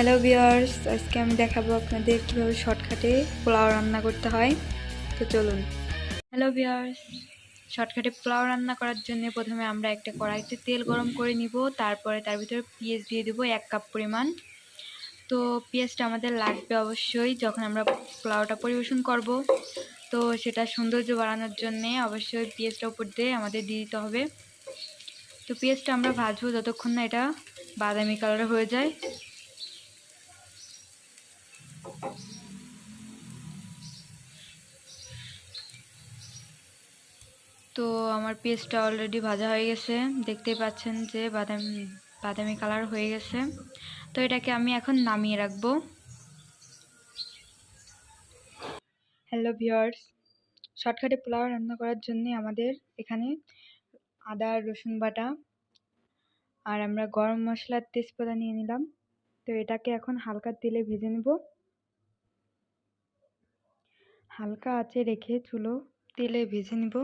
Hello বিয়ার্স আজকে আমি দেখাবো আপনাদের কীভাবে শর্টকাটে পোলাও রান্না করতে হয়। তো চলুন। হ্যালো বিয়ার্স শর্টকাটে পোলাও রান্না করার জন্য প্রথমে আমরা একটা কড়াইতে তেল গরম করে নিব, তারপরে তার ভিতরে পেঁয়াজ দিয়ে দেবো এক কাপ পরিমাণ। তো পেঁয়াজটা আমাদের লাগবে অবশ্যই যখন আমরা পোলাওটা পরিবেশন করব। তো সেটা সৌন্দর্য বাড়ানোর জন্যে অবশ্যই পেঁয়াজটা উপর দিয়ে আমাদের দিয়ে দিতে হবে। তো পেঁয়াজটা আমরা ভাজবো যতক্ষণ না এটা বাদামি কালার হয়ে যায়। তো আমার পেস্টটা অলরেডি ভাজা হয়ে গেছে। দেখতেই পাচ্ছেন যে বাদাম, বাদামি কালার হয়ে গেছে। তো এটাকে আমি এখন নামিয়ে রাখব। হ্যালো ভিওয়ার্স শর্টকাটে পোলাও রান্না করার জন্য আমাদের এখানে আদা, রসুন বাটা আর আমরা গরম মশলার তেজপাতা নিয়ে নিলাম। তো এটাকে এখন হালকা তেলে ভেজে নেব। হালকা আঁচে রেখে চুলো তেলে ভেজে নেব।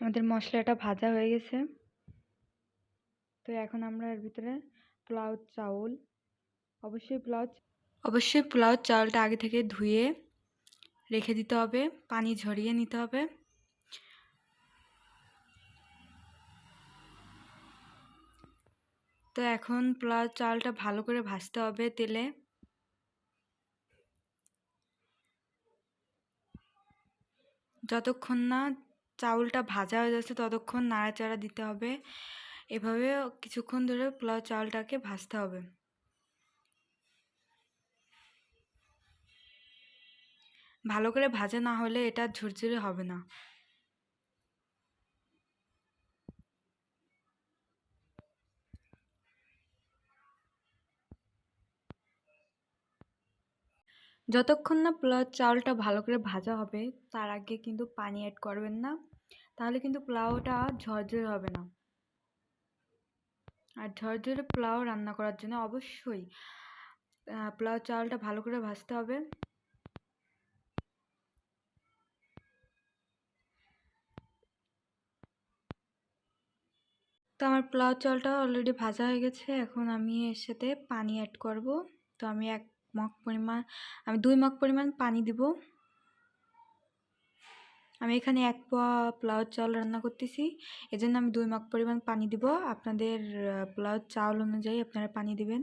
আমাদের মশলাটা ভাজা হয়ে গেছে। তো এখন আমরা এর ভিতরে পোলাও চাউল, অবশ্যই পোলাও অবশ্যই পোলাও চাউলটা আগে থেকে ধুয়ে রেখে দিতে হবে, পানি ঝরিয়ে নিতে হবে। তো এখন পোলাও চালটা ভালো করে ভাজতে হবে তেলে। যতক্ষণ না চাউলটা ভাজা হয়ে যাচ্ছে ততক্ষণ নাড়াচাড়া দিতে হবে। এভাবে কিছুক্ষণ ধরে পোলাও চাউলটাকে ভাজতে হবে। ভালো করে ভাজা না হলে এটা ঝুরঝুরে হবে না। যতক্ষণ না পোলাও চাউলটা ভালো করে ভাজা হবে, তার আগে কিন্তু পানি অ্যাড করবেন না। তাহলে কিন্তু পোলাওটা ঝরঝরে হবে না। আর ঝরঝরে পোলাও রান্না করার জন্য অবশ্যই পোলাও চাউলটা ভালো করে ভাজতে হবে। তো আমার পোলাও চালটা অলরেডি ভাজা হয়ে গেছে, এখন আমি এর সাথে পানি অ্যাড করব। তো আমি এক মগ পরিমাণ, আমি দুই মগ পরিমাণ পানি দিব। আমি এখানে এক পোয়া পোলাও চাল রান্না করতেছি, এজন্য আমি দুই মগ পরিমাণ পানি দিব। আপনাদের পোলাও চাউল অনুযায়ী আপনারা পানি দিবেন।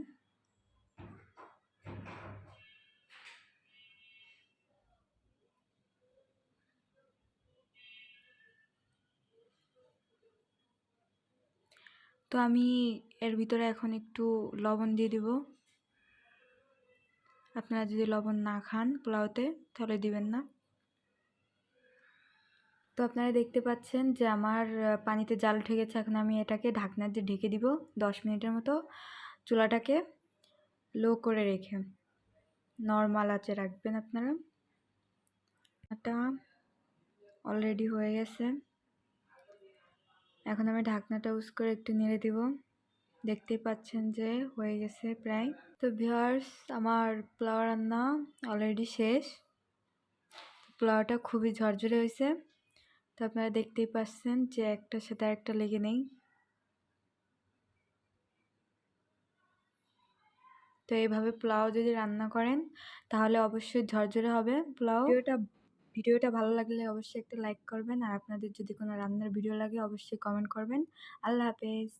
তো আমি এর ভিতরে এখন একটু লবণ দিয়ে দিব। আপনারা যদি লবণ না খান পোলাওতে, তাহলে দিবেন না। তো আপনারা দেখতে পাচ্ছেন যে আমার পানিতে জাল উঠে গেছে। এখন আমি এটাকে ঢাকনা দিয়ে ঢেকে দিব দশ মিনিটের মতো। চুলাটাকে লো করে রেখে নর্মাল আঁচে রাখবেন আপনারা। এটা অলরেডি হয়ে গেছে। এখন আমি ঢাকনাটা ইউজ করে একটু নেড়ে দিব। দেখতেই পাচ্ছেন যে হয়ে গেছে প্রায়। তো ভিওয়ার্স আমার পোলাও রান্না অলরেডি শেষ। পোলাওটা খুবই ঝরঝরে হয়েছে। তো আপনারা দেখতেই পাচ্ছেন যে একটার সাথে একটা লেগে নেই। তো এইভাবে পোলাও যদি রান্না করেন, তাহলে অবশ্যই ঝরঝরে হবে পোলাও। ভিডিওটা ভিডিওটা ভালো লাগলে অবশ্যই একটা লাইক করবেন। আর আপনাদের যদি কোনো রান্নার ভিডিও লাগে, অবশ্যই কমেন্ট করবেন। আল্লাহ হাফেজ।